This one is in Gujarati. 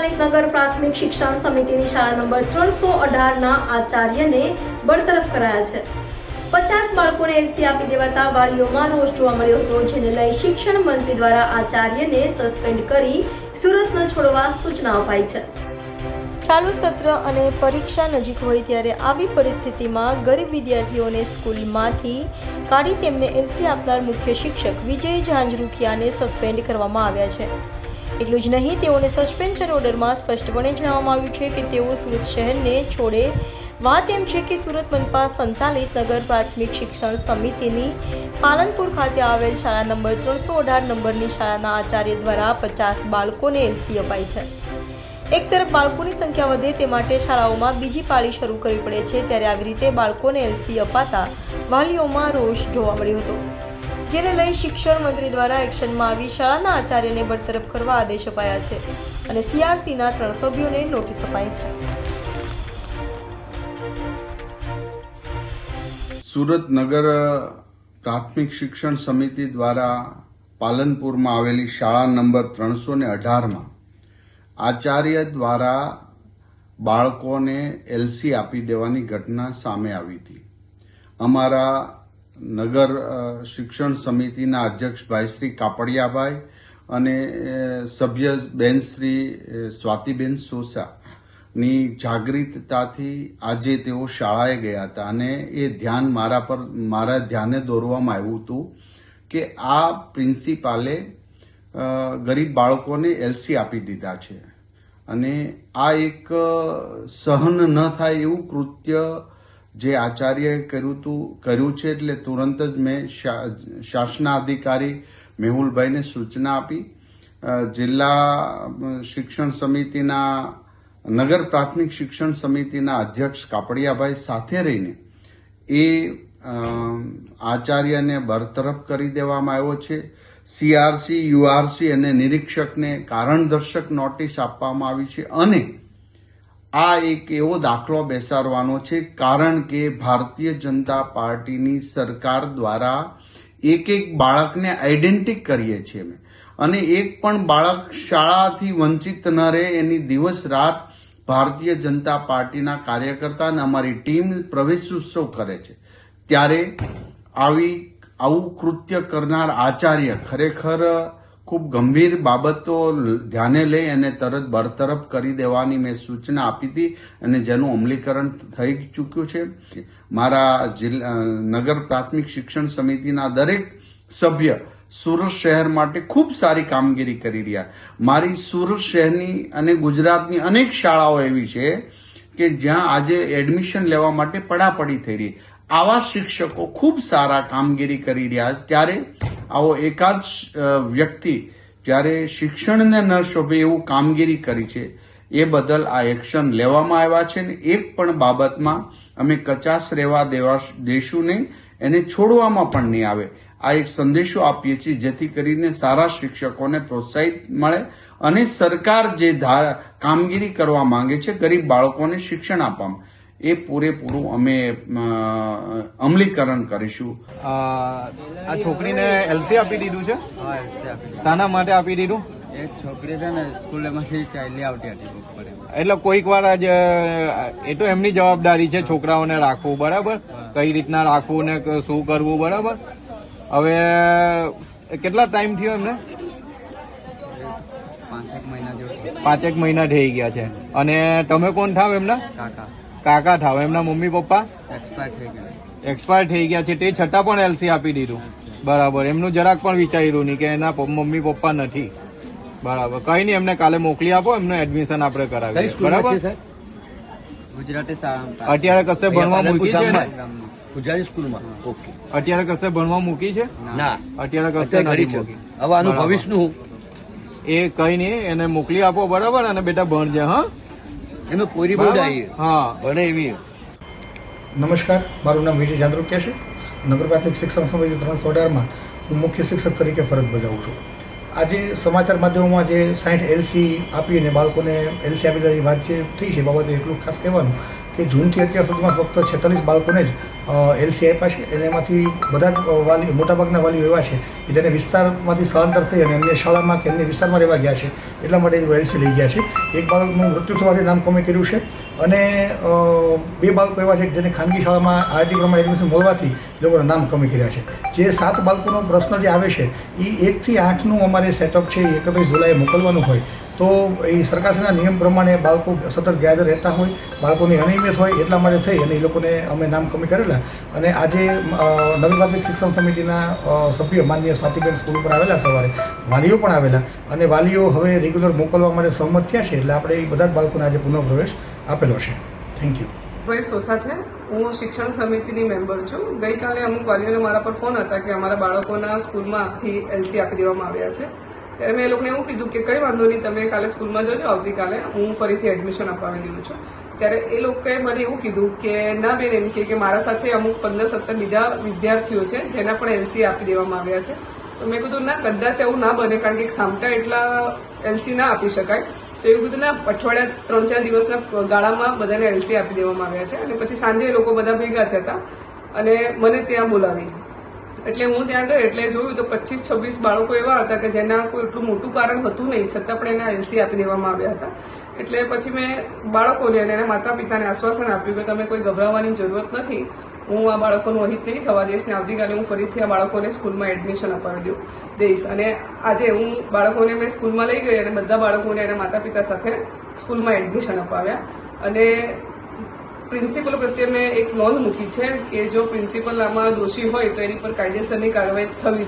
સંચાલિત નગર પ્રાથમિક શિક્ષણ સમિતિની શાળા નંબર ત્રણસો અઢારના આચાર્યને બરતરફ કરાયા છે. પચાસ બાળકોને એલસી આપી દેવાતા વાલીઓમાં રોષ જોવા મળ્યો હતો, જેને લઈ શિક્ષણ મંત્રી દ્વારા આચાર્યને સસ્પેન્ડ કરી સુરત ન છોડવા સૂચના અપાઈ છે. ચાલુ સત્ર અને પરીક્ષા નજીક હોય ત્યારે આવી પરિસ્થિતિમાં ગરીબ વિદ્યાર્થીઓને સ્કૂલમાંથી કાઢી તેમને એલસી આપનાર મુખ્ય શિક્ષક વિજય ઝાંઝરૂખિયાને સસ્પેન્ડ કરવામાં આવ્યા છે. એટલું જ નહીં, તેઓને સસ્પેન્શન ઓર્ડરમાં સ્પષ્ટપણે જણાવવામાં આવ્યું છે કે તેઓ સુરત શહેરને છોડે. વાત એમ છે કે સુરત મનપા સંચાલિત નગર પ્રાથમિક શિક્ષણ સમિતિની પાલનપુર ખાતે આવેલ શાળા નંબર ત્રણસો અઢાર નંબરની શાળાના આચાર્ય દ્વારા પચાસ બાળકોને એલસી અપાઈ છે. એક તરફ બાળકોની સંખ્યા વધે તે માટે શાળાઓમાં બીજી પાળી શરૂ કરવી પડે છે, ત્યારે આવી રીતે બાળકોને એલસી અપાતા વાલીઓમાં રોષ જોવા મળ્યો હતો. જેને લઈ શિક્ષણ મંત્રી દ્વારા એક્શનમાં આવી શાળાના આચાર્યને બરતરફ કરવા આદેશ અપાયા છે અને સીઆરસીના ત્રણ સભ્યોને નોટિસ અપાઈ છે. સુરત નગર પ્રાથમિક શિક્ષણ સમિતિ દ્વારા પાલનપુરમાં આવેલી શાળા નંબર ત્રણસો ને અઢારમાં આચાર્ય દ્વારા બાળકોને એલસી આપી દેવાની ઘટના સામે આવી હતી. અમારા નગર શિક્ષણ સમિતિના અધ્યક્ષ ભાઈ શ્રી કાપડિયાભાઈ અને સભ્ય બેન શ્રી સ્વાતિબેન સોસા ની જાગૃતતાથી આજે તેઓ શાળાએ ગયા હતા. અને એ ધ્યાન મારા પર, મારા ધ્યાને દોરવામાં આવ્યું હતું કે આ પ્રિન્સિપાલે ગરીબ બાળકોને એલસી આપી દીધા છે. અને આ એક સહન ન થાય એવું કૃત્ય જે આચાર્યએ કર્યું હતું કર્યું છે એટલે તુરંત જ મેં શા- શાસનાધિકારી મેહુલભાઈને સૂચના આપી. જિલ્લા શિક્ષણ સમિતિના, નગર પ્રાથમિક શિક્ષણ સમિતિના અધ્યક્ષ કાપડિયાભાઈ સાથે રહીને એ આચાર્યને બરતરફ કરી દેવામાં આવ્યો છે. સીઆરસી, યુઆરસી અને નિરીક્ષકને કારણદર્શક નોટિસ આપવામાં આવી છે અને આ એક એવો દાખલો બેસાડવાનો છે, કારણ કે ભારતીય જનતા પાર્ટીની સરકાર દ્વારા એક એક બાળકને આઈડેન્ટિક કરીએ છીએ અમે. અને એક પણ બાળક શાળાથી વંચિત ન રહે એની દિવસ રાત ભારતીય જનતા પાર્ટીના કાર્યકર્તા અને અમારી ટીમ પ્રવેશ ઉત્સવ કરે છે. ત્યારે આવી આવું કૃત્ય કરનાર આચાર્ય ખરેખર ખૂબ ગંભીર બાબતો ધ્યાને લઈ અને તરત બરતરફ કરી દેવાની મેં સૂચના આપી હતી અને જેનું અમલીકરણ થઈ ચૂક્યું છે. મારા જિલ્લા નગર પ્રાથમિક શિક્ષણ સમિતિના દરેક સભ્ય સુરત શહેર માટે ખૂબ સારી કામગીરી કરી રહ્યા. મારી સુરત શહેરની અને ગુજરાતની અનેક શાળાઓ એવી છે કે જ્યાં આજે એડમિશન લેવા માટે પડાપડી થઈ રહી. આવા શિક્ષકો ખૂબ સારા કામગીરી કરી રહ્યા. ત્યારે આવો એકાદ વ્યક્તિ જ્યારે શિક્ષણને ન શોભે એવું કામગીરી કરી છે, એ બદલ આ એક્શન લેવામાં આવ્યા છે ને એક પણ બાબતમાં અમે કચાશ રહેવા દેવા, દેશું નહીં, એને છોડવામાં પણ નહીં આવે. આ એક સંદેશો આપીએ છીએ જેથી કરીને સારા શિક્ષકોને પ્રોત્સાહિત મળે અને સરકાર જે કામગીરી કરવા માંગે છે, ગરીબ બાળકોને શિક્ષણ આપવામાં એ પૂરેપૂરું અમે અમલીકરણ કરીશું. આ છોકરીને એલસી આપી દીધું છે? હા શાના માટે આપી દીધું? એ છોકરી છે ને સ્કૂલમાંથી ચાલી આવતી હતી એટલે કોઈક વાર જ એ તો એમની જવાબદારી છે છોકરાઓને રાખવું બરાબર? કઈ રીતના રાખવું ને શું કરવું બરાબર? હવે કેટલા ટાઈમ થયો એમને? પાંચેક મહિના જેવું પાંચેક મહિના થઈ ગયા છે. અને તમે કોણ થાવ એમના? કાકા. કાકા થાવ એમના મમ્મી પપ્પા? એક્સપાયર થઈ ગયા. એક્સપાયર થઈ ગયા છે તે છતાં પણ એલસી આપી દીધું. બરાબર એમનું જરાક પણ વિચાર્યું નહીં કે એના મમ્મી પપ્પા નથી. બરાબર કઈ નહીં એમને કાલે મોકલી આપો એમનું એડમિશન આપણે કરાવી બરાબર? ગુજરાતી અત્યારે કશે ભણવા મૂકી છે ને? ગુજરાતી સ્કૂલમાં ઓકે. અત્યારે કશે ભણવા મૂકી છે? ના. અત્યારે કશે ઘરી નથી છે. હવે આનું ભવિષ્યનું એ કઈ નહીં એને મોકલી આપો બરાબર અને બેટા ભણજે હા? એનું પોરી બહુ બરાબર? હા. ભણે એવી નમસ્કાર મારું નામ વિજય જાંદ્રુકિયા છે. નગર પ્રાથમિક શિક્ષણ સમિતિ ત્રણસો અઢારમાં હું મુખ્ય શિક્ષક તરીકે ફરજ બજાવું છું. આજે સમાચાર માધ્યમોમાં જે સાઠ એલસી આપી અને બાળકોને એલસી આપી દેવાની વાત જે થઈ છે બાબતે એટલું ખાસ કહેવાનું કે જૂનથી અત્યાર સુધીમાં ફક્ત છેતાલીસ બાળકોને જ એલસી આપ્યા છે અને એમાંથી બધા જ વાલી, મોટાભાગના વાલીઓ એવા છે કે જેને વિસ્તારમાંથી સ્થળાંતર થઈ અને અન્ય શાળામાં કે અન્ય વિસ્તારમાં રહેવા ગયા છે એટલા માટે એલસી લઈ ગયા છે. એક બાળકનું મૃત્યુ થવાથી નામ કોમે કર્યું છે. અને બે બાળકો એવા છે જેને ખાનગી શાળામાં આરટી પ્રમાણે એડમિશન મળવાથી લોકોના નામ કમી કર્યા છે. જે સાત બાળકોનો પ્રશ્ન જે આવે છે, એ એકથી આઠનું અમારે સેટઅપ છે, એ એકત્રીસ જુલાઈએ મોકલવાનું હોય. તો એ સરકારશ્રીના નિયમ પ્રમાણે બાળકો સતત ગેરહાજર રહેતા હોય, બાળકોની અનિયમિત હોય એટલા માટે થઈ અને એ લોકોને અમે નામ કમી કરેલા. અને આજે નવી પ્રાથમિક શિક્ષણ સમિતિના સભ્ય માનનીય સ્વાતિબેન સ્કૂલ ઉપર આવેલા સવારે. વાલીઓ પણ આવેલા. અને વાલીઓ હવે રેગ્યુલર મોકલવા માટે સહમત થયા છે, એટલે આપણે એ બધા જ બાળકોને આજે પુનઃપ્રવેશ આપેલો છે. થેન્ક યુ ભાઈ, સોસા છે. હું શિક્ષણ સમિતિની મેમ્બર છું. ગઈકાલે અમુક વાલીઓને મારા પર ફોન હતા કે અમારા બાળકોના સ્કૂલમાંથી એલસી આપી દેવામાં આવ્યા છે. ત્યારે મેં એ લોકોને એવું કીધું કે કંઈ વાંધો નહીં, તમે કાલે સ્કૂલમાં જજો. આવતીકાલે હું ફરીથી એડમિશન અપાવી દઉં છું. ત્યારે એ લોકોએ મને એવું કીધું કે, ના બેન, એમ કે મારા સાથે અમુક પંદર, સત્તર બીજા વિદ્યાર્થીઓ છે, જેના પણ એલસી આપી દેવામાં આવ્યા છે. તો મેં કીધું, ના, કદાચ એવું ના બને, કારણ કે સામટા એટલા એલસી ના આપી શકાય. તો એવું કીધું ના, અઠવાડિયા ત્રણ ચાર દિવસના ગાળામાં બધાને એલસી આપી દેવામાં આવ્યા છે અને પછી સાંજે લોકો બધા ભેગા થયા હતા અને મને ત્યાં બોલાવી. એટલે હું ત્યાં ગઈ, એટલે જોયું તો પચીસ છવ્વીસ બાળકો એવા હતા કે જેના કોઈ એટલું મોટું કારણ હતું નહીં, છતાં પણ એના એલસી આપી દેવામાં આવ્યા હતા. એટલે પછી મેં બાળકોને અને એના માતા પિતાને આશ્વાસન આપ્યું કે તમે કોઈ ગભરાવાની જરૂરત નથી. હું આ બાળકોનું અહિત નહીં થવા દઈશ ને આવતીકાલે હું ફરીથી આ બાળકોને સ્કૂલમાં એડમિશન અપાવી દઉં. દઈશ અને આજે હું બાળકોને મેં સ્કૂલમાં લઈ ગઈ અને બધા બાળકોને એના માતા પિતા સાથે સ્કૂલમાં એડમિશન અપાવ્યા. અને પ્રિન્સિપલ પ્રત્યે મેં એક નોંધ મૂકી છે કે જો પ્રિન્સિપલ આમાં દોષી હોય તો એની પર કાયદેસરની કાર્યવાહી થવી